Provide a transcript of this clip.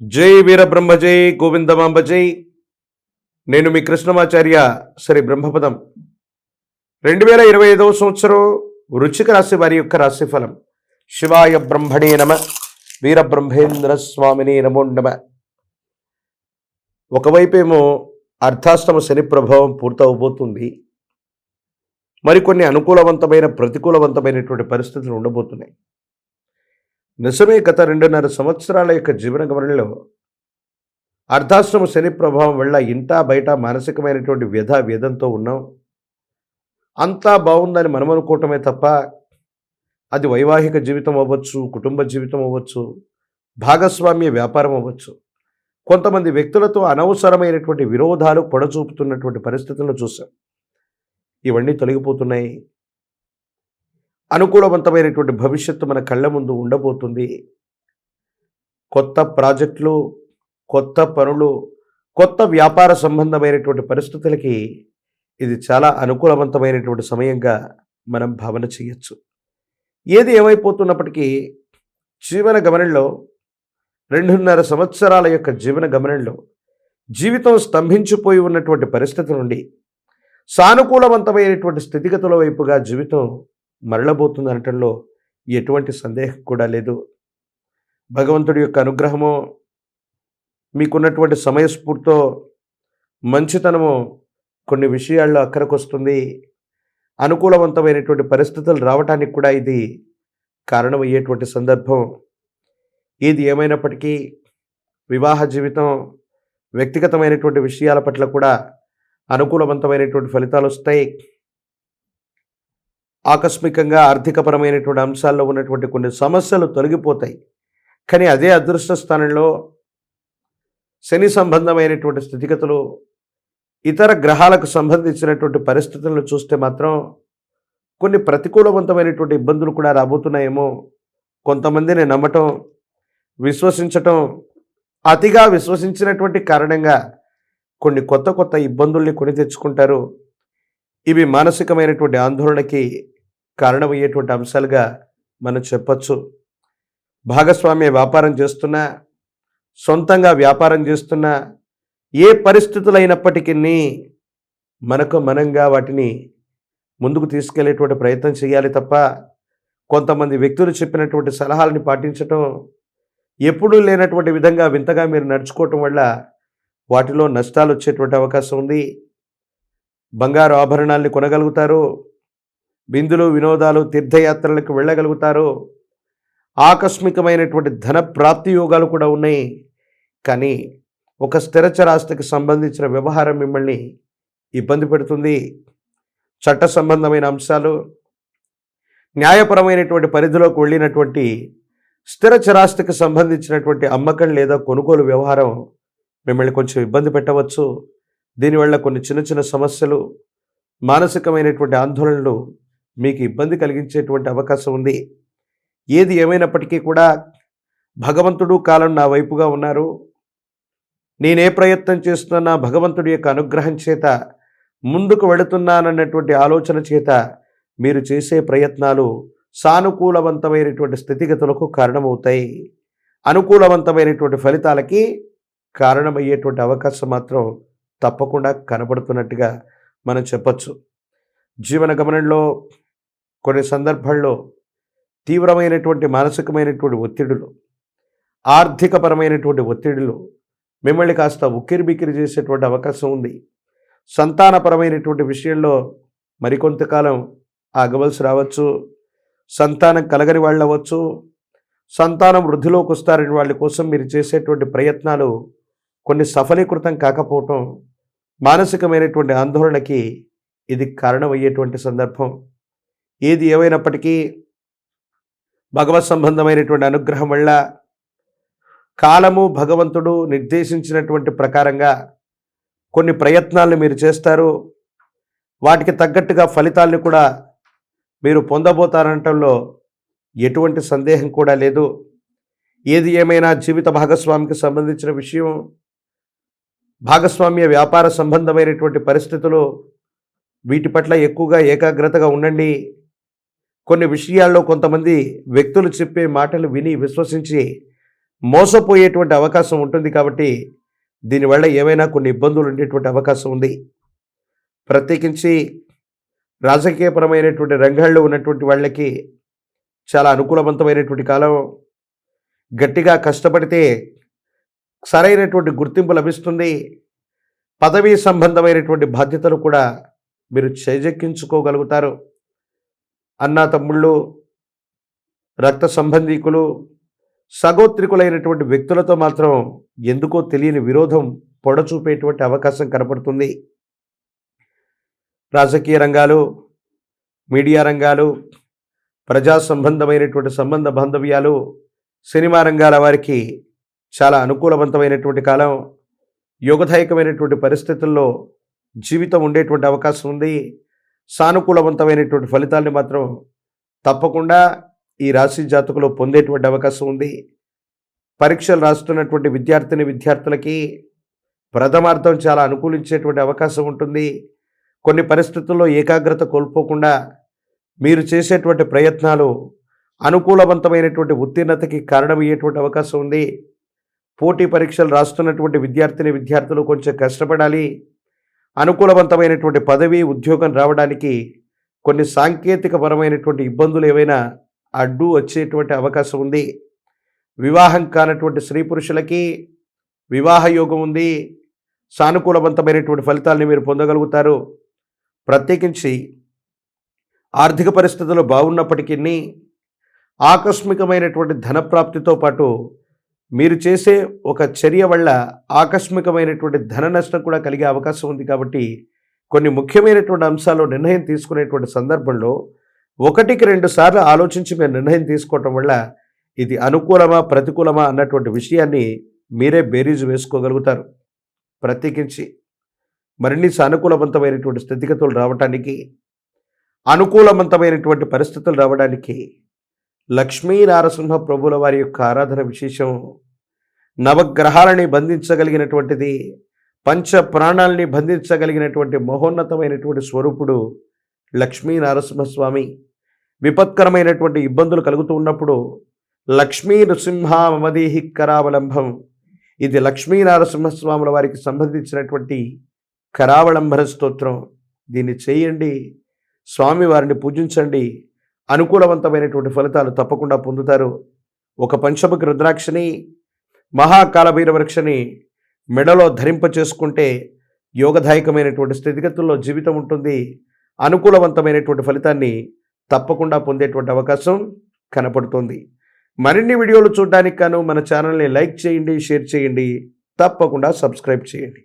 జై వీరబ్రహ్మ జై గోవిందమాంబ జై. నేను మీ కృష్ణమాచార్య శ్రీ బ్రహ్మపదం. రెండు వేల ఇరవై ఐదవ సంవత్సరం వృచ్చిక రాశి వారి యొక్క రాశిఫలం. శివాయ బ్రహ్మణే నమ వీరబ్రహ్మేంద్ర స్వామిని నమో నమ. ఒకవైపేమో అర్ధాష్టమ శని ప్రభావం పూర్తవబోతుంది. మరికొన్ని అనుకూలవంతమైన ప్రతికూలవంతమైనటువంటి పరిస్థితులు ఉండబోతున్నాయి. నిజమే గత రెండున్నర సంవత్సరాల యొక్క జీవన గమనంలో అర్ధాశ్రమ శని ప్రభావం వల్ల ఇంటా బయట మానసికమైనటువంటి వ్యధ వేదంతో ఉన్నాం. అంతా బాగుందని మనం అనుకోవటమే తప్ప అది వైవాహిక జీవితం అవ్వచ్చు కుటుంబ జీవితం అవ్వచ్చు భాగస్వామ్య వ్యాపారం అవ్వచ్చు. కొంతమంది వ్యక్తులతో అనవసరమైనటువంటి విరోధాలు పొడచూపుతున్నటువంటి పరిస్థితులను చూసాం. ఇవన్నీ తొలగిపోతున్నాయి. అనుకూలవంతమైనటువంటి భవిష్యత్తు మన కళ్ళ ముందు ఉండబోతుంది. కొత్త ప్రాజెక్టులు కొత్త పనులు కొత్త వ్యాపార సంబంధమైనటువంటి పరిస్థితులకి ఇది చాలా అనుకూలవంతమైనటువంటి సమయంగా మనం భావన చేయొచ్చు. ఏది ఏమైపోతున్నప్పటికీ జీవన గమనంలో రెండున్నర సంవత్సరాల యొక్క జీవన గమనంలో జీవితం స్తంభించిపోయి ఉన్నటువంటి పరిస్థితి నుండి సానుకూలవంతమైనటువంటి స్థితిగతుల వైపుగా జీవితం మరలబోతుంది అనటంలో ఎటువంటి సందేహం కూడా లేదు. భగవంతుడి యొక్క అనుగ్రహము మీకున్నటువంటి సమయస్ఫూర్తితో మంచితనము కొన్ని విషయాల్లో అక్కరకొస్తుంది అనుకూలవంతమైనటువంటి పరిస్థితులు రావటానికి కూడా ఇది కారణమయ్యేటువంటి సందర్భం. ఇది ఏమైనప్పటికీ వివాహ జీవితం వ్యక్తిగతమైనటువంటి విషయాల పట్ల కూడా అనుకూలవంతమైనటువంటి ఫలితాలు వస్తాయి ఆకస్మికంగా ఆర్థికపరమైనటువంటి అంశాల్లో ఉన్నటువంటి కొన్ని సమస్యలు తొలగిపోతాయి. కానీ అదే అదృష్ట స్థానంలో శని సంబంధమైనటువంటి స్థితిగతులు ఇతర గ్రహాలకు సంబంధించినటువంటి పరిస్థితులను చూస్తే మాత్రం కొన్ని ప్రతికూలవంతమైనటువంటి ఇబ్బందులు కూడా రాబోతున్నాయేమో. కొంతమందిని నమ్మటం విశ్వసించటం అతిగా విశ్వసించినటువంటి కారణంగా కొన్ని కొత్త కొత్త ఇబ్బందుల్ని కొని తెచ్చుకుంటారు. ఇవి మానసికమైనటువంటి ఆందోళనకి కారణమయ్యేటువంటి అంశాలుగా మనం చెప్పచ్చు. భాగస్వామ్య వ్యాపారం చేస్తున్నా సొంతంగా వ్యాపారం చేస్తున్నా ఏ పరిస్థితులు అయినప్పటికీ మనకు మనంగా వాటిని ముందుకు తీసుకెళ్ళేటువంటి ప్రయత్నం చేయాలి తప్ప కొంతమంది వ్యక్తులు చెప్పినటువంటి సలహాలని పాటించటం ఎప్పుడూ లేనటువంటి విధంగా వింతగా మీరు నడుచుకోవటం వల్ల వాటిలో నష్టాలు వచ్చేటువంటి అవకాశం ఉంది. బంగారు ఆభరణాల్ని కొనగలుగుతారు. బిందులు వినోదాలు తీర్థయాత్రలకు వెళ్ళగలుగుతారు ఆకస్మికమైనటువంటి ధన ప్రాప్తి యోగాలు కూడా ఉన్నాయి. కానీ ఒక స్థిరచరాస్తికి సంబంధించిన వ్యవహారం మిమ్మల్ని ఇబ్బంది పెడుతుంది. చట్ట సంబంధమైన అంశాలు న్యాయపరమైనటువంటి పరిధిలోకి వెళ్ళినటువంటి స్థిర చరాస్తికి సంబంధించినటువంటి అమ్మకం లేదా కొనుగోలు వ్యవహారం మిమ్మల్ని కొంచెం ఇబ్బంది పెట్టవచ్చు. దీనివల్ల కొన్ని చిన్న చిన్న సమస్యలు మానసికమైనటువంటి ఆందోళనలు మీకు ఇబ్బంది కలిగించేటువంటి అవకాశం ఉంది. ఏది ఏమైనప్పటికీ కూడా భగవంతుడు కాలం నా వైపుగా ఉన్నారు. నేనే ప్రయత్నం చేస్తున్నా భగవంతుడి యొక్క అనుగ్రహం చేత ముందుకు వెళుతున్నానన్నటువంటి ఆలోచన చేత మీరు చేసే ప్రయత్నాలు సానుకూలవంతమైనటువంటి స్థితిగతులకు కారణమవుతాయి. అనుకూలవంతమైనటువంటి ఫలితాలకి కారణమయ్యేటువంటి అవకాశం మాత్రం తప్పకుండా కనబడుతున్నట్టుగా మనం చెప్పచ్చు. జీవన గమనంలో కొన్ని సందర్భాల్లో తీవ్రమైనటువంటి మానసికమైనటువంటి ఒత్తిడులు ఆర్థికపరమైనటువంటి ఒత్తిడులు మిమ్మల్ని కాస్త ఉక్కిరి బిక్కిరి చేసేటువంటి అవకాశం ఉంది. సంతానపరమైనటువంటి విషయంలో మరికొంతకాలం ఆగవలసి రావచ్చు. సంతానం కలగని వాళ్ళు అవ్వచ్చు సంతానం వృద్ధిలోకి వస్తారని వాళ్ళ కోసం మీరు చేసేటువంటి ప్రయత్నాలు కొన్ని సఫలీకృతం కాకపోవటం మానసికమైనటువంటి ఆందోళనకి ఇది కారణమయ్యేటువంటి సందర్భం. ఏది ఏమైనప్పటికీ భగవత్ సంబంధమైనటువంటి అనుగ్రహం వల్ల కాలము భగవంతుడు నిర్దేశించినటువంటి ప్రకారంగా కొన్ని ప్రయత్నాలను మీరు చేస్తారు. వాటికి తగ్గట్టుగా ఫలితాలను కూడా మీరు పొందబోతారనటంలో ఎటువంటి సందేహం కూడా లేదు. ఏది ఏమైనా జీవిత భాగస్వామికి సంబంధించిన విషయం భాగస్వామ్య వ్యాపార సంబంధమైనటువంటి పరిస్థితులు వీటి పట్ల ఎక్కువగా ఏకాగ్రతగా ఉండండి. కొన్ని విషయాల్లో కొంతమంది వ్యక్తులు చెప్పే మాటలు విని విశ్వసించి మోసపోయేటువంటి అవకాశం ఉంటుంది కాబట్టి దీనివల్ల ఏమైనా కొన్ని ఇబ్బందులు ఉండేటువంటి అవకాశం ఉంది. ప్రత్యేకించి రాజకీయపరమైనటువంటి రంగాల్లో ఉన్నటువంటి వాళ్ళకి చాలా అనుకూలవంతమైనటువంటి కాలం. గట్టిగా కష్టపడితే సరైనటువంటి గుర్తింపు లభిస్తుంది. పదవీ సంబంధమైనటువంటి బాధ్యతలు కూడా మీరు చేజెక్కించుకోగలుగుతారు. అన్నా తమ్ముళ్ళు రక్త సంబంధీకులు సగోత్రికులైనటువంటి వ్యక్తులతో మాత్రం ఎందుకో తెలియని విరోధం పొడచూపేటువంటి అవకాశం కనపడుతుంది. రాజకీయ రంగాలు మీడియా రంగాలు ప్రజా సంబంధమైనటువంటి సంబంధ బాంధవ్యాలు సినిమా రంగాల వారికి చాలా అనుకూలవంతమైనటువంటి కాలం యోగదాయకమైనటువంటి పరిస్థితుల్లో జీవితం ఉండేటువంటి అవకాశం ఉంది. సానుకూలవంతమైనటువంటి ఫలితాల్ని మాత్రం తప్పకుండా ఈ రాశి జాతకులు పొందేటువంటి అవకాశం ఉంది. పరీక్షలు రాస్తున్నటువంటి విద్యార్థిని విద్యార్థులకి ప్రథమార్థం చాలా అనుకూలించేటువంటి అవకాశం ఉంటుంది. కొన్ని పరిస్థితుల్లో ఏకాగ్రత కోల్పోకుండా మీరు చేసేటువంటి ప్రయత్నాలు అనుకూలవంతమైనటువంటి ఉత్తీర్ణతకి కారణమయ్యేటువంటి అవకాశం ఉంది. పోటీ పరీక్షలు రాస్తున్నటువంటి విద్యార్థిని విద్యార్థులు కొంచెం కష్టపడాలి. అనుకూలవంతమైనటువంటి పదవి ఉద్యోగం రావడానికి కొన్ని సాంకేతికపరమైనటువంటి ఇబ్బందులు ఏవైనా అడ్డు వచ్చేటువంటి అవకాశం ఉంది. వివాహం కానటువంటి స్త్రీ పురుషులకి వివాహ యోగం ఉంది. సానుకూలవంతమైనటువంటి ఫలితాలని మీరు పొందగలుగుతారు. ప్రత్యేకించి ఆర్థిక పరిస్థితులు బాగున్నప్పటికీ ఆకస్మికమైనటువంటి ధనప్రాప్తితో పాటు మీరు చేసే ఒక చర్య వల్ల ఆకస్మికమైనటువంటి ధన నష్టం కూడా కలిగే అవకాశం ఉంది కాబట్టి కొన్ని ముఖ్యమైనటువంటి అంశాలు నిర్ణయం తీసుకునేటువంటి సందర్భంలో ఒకటికి రెండు సార్లు ఆలోచించి మీరు నిర్ణయం తీసుకోవటం వల్ల ఇది అనుకూలమా ప్రతికూలమా అన్నటువంటి విషయాన్ని మీరే బేరీజు వేసుకోగలుగుతారు. ప్రత్యేకించి మరిన్ని సానుకూలవంతమైనటువంటి స్థితిగతులు రావడానికి అనుకూలవంతమైనటువంటి పరిస్థితులు రావడానికి లక్ష్మీ నారసింహ ప్రభుల వారి యొక్క ఆరాధన విశేషం నవగ్రహాలని బంధించగలిగినటువంటిది పంచ ప్రాణాలని బంధించగలిగినటువంటి మహోన్నతమైనటువంటి స్వరూపుడు లక్ష్మీ నరసింహస్వామి విపత్కరమైనటువంటి ఇబ్బందులు కలుగుతూ ఉన్నప్పుడు లక్ష్మీ నృసింహ మమదీహి కరావలంబం ఇది లక్ష్మీ నరసింహస్వాముల వారికి సంబంధించినటువంటి కరావలంబన స్తోత్రం. దీన్ని చేయండి స్వామి వారిని పూజించండి అనుకూలవంతమైనటువంటి ఫలితాలు తప్పకుండా పొందుతారు. ఒక పంచముఖ రుద్రాక్షని మహాకాలభైర వృక్షని మెడలో ధరింప చేసుకుంటే యోగదాయకమైనటువంటి స్థితిగతుల్లో జీవితం ఉంటుంది. అనుకూలవంతమైనటువంటి ఫలితాన్ని తప్పకుండా పొందేటువంటి అవకాశం కనపడుతుంది. మరిన్ని వీడియోలు చూడడానికి గాను మన ఛానల్ని లైక్ చేయండి షేర్ చేయండి తప్పకుండా సబ్స్క్రైబ్ చేయండి.